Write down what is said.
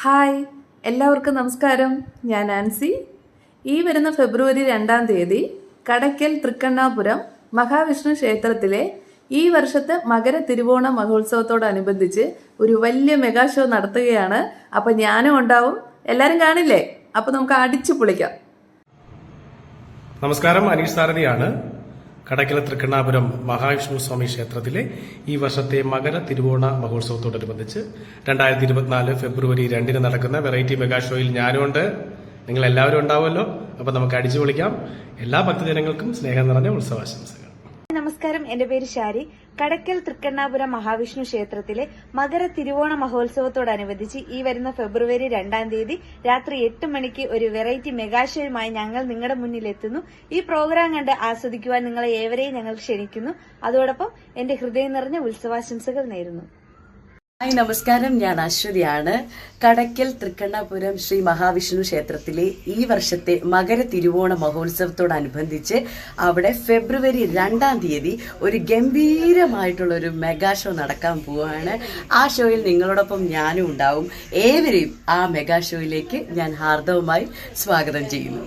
Hi എല്ലാവർക്കും നമസ്കാരം. ഞാൻ ആൻസി. ഈ വരുന്ന ഫെബ്രുവരി രണ്ടാം തീയതി കടയ്ക്കൽ തൃക്കണ്ണാപുരം മഹാവിഷ്ണു ക്ഷേത്രത്തിലെ ഈ വർഷത്തെ മകര തിരുവോണ മഹോത്സവത്തോടനുബന്ധിച്ച് ഒരു വലിയ മെഗാ ഷോ നടത്തുകയാണ്. അപ്പം ഞാനും ഉണ്ടാവും. എല്ലാവരും കാണില്ലേ? അപ്പം നമുക്ക് അടിച്ചു പൊളിക്കാം. നമസ്കാരം അനീഷ് സാരഥിയാണ്. കടക്കല തൃക്കണ്ണാപുരം മഹാവിഷ്ണു സ്വാമി ക്ഷേത്രത്തിലെ ഈ വർഷത്തെ മകര തിരുവോണ മഹോത്സവത്തോടനുബന്ധിച്ച് രണ്ടായിരത്തി ഇരുപത്തിനാല് ഫെബ്രുവരി രണ്ടിന് നടക്കുന്ന വെറൈറ്റി മെഗാ ഷോയിൽ ഞാനുണ്ട്. നിങ്ങൾ എല്ലാവരും ഉണ്ടാവുമല്ലോ. അപ്പൊ നമുക്ക് അടിച്ചു പൊളിക്കാം. എല്ലാ ഭക്തജനങ്ങൾക്കും സ്നേഹം നിറഞ്ഞ ഉത്സവാശംസകൾ. നമസ്കാരം. എന്റെ പേര് ഷാരി. കടക്കൽ തൃക്കണ്ണാപുരം മഹാവിഷ്ണു ക്ഷേത്രത്തിലെ മകര തിരുവോണ മഹോത്സവത്തോടനുബന്ധിച്ച് ഈ വരുന്ന ഫെബ്രുവരി രണ്ടാം തീയതി രാത്രി എട്ട് മണിക്ക് ഒരു വെറൈറ്റി മെഗാഷോയുമായി ഞങ്ങൾ നിങ്ങളുടെ മുന്നിൽ എത്തുന്നു ഈ പ്രോഗ്രാം കണ്ട് ആസ്വദിക്കുവാൻ നിങ്ങളെ ഏവരെയും ഞങ്ങൾ ക്ഷണിക്കുന്നു. അതോടൊപ്പം എന്റെ ഹൃദയം നിറഞ്ഞ ഉത്സവാശംസകൾ നേരുന്നു. ഹായ് നമസ്കാരം. ഞാൻ അശ്വതിയാണ്. കടക്കൽ തൃക്കണ്ണാപുരം ശ്രീ മഹാവിഷ്ണു ക്ഷേത്രത്തിലെ ഈ വർഷത്തെ മകര തിരുവോണ മഹോത്സവത്തോടനുബന്ധിച്ച് അവിടെ ഫെബ്രുവരി രണ്ടാം തീയതി ഒരു ഗംഭീരമായിട്ടുള്ള ഒരു മെഗാ ഷോ നടക്കാൻ പോവുകയാണ്. ആ ഷോയിൽ നിങ്ങളോടൊപ്പം ഞാനും ഉണ്ടാവും. ഏവരെയും ആ മെഗാ ഷോയിലേക്ക് ഞാൻ ഹാർദവമായി സ്വാഗതം ചെയ്യുന്നു.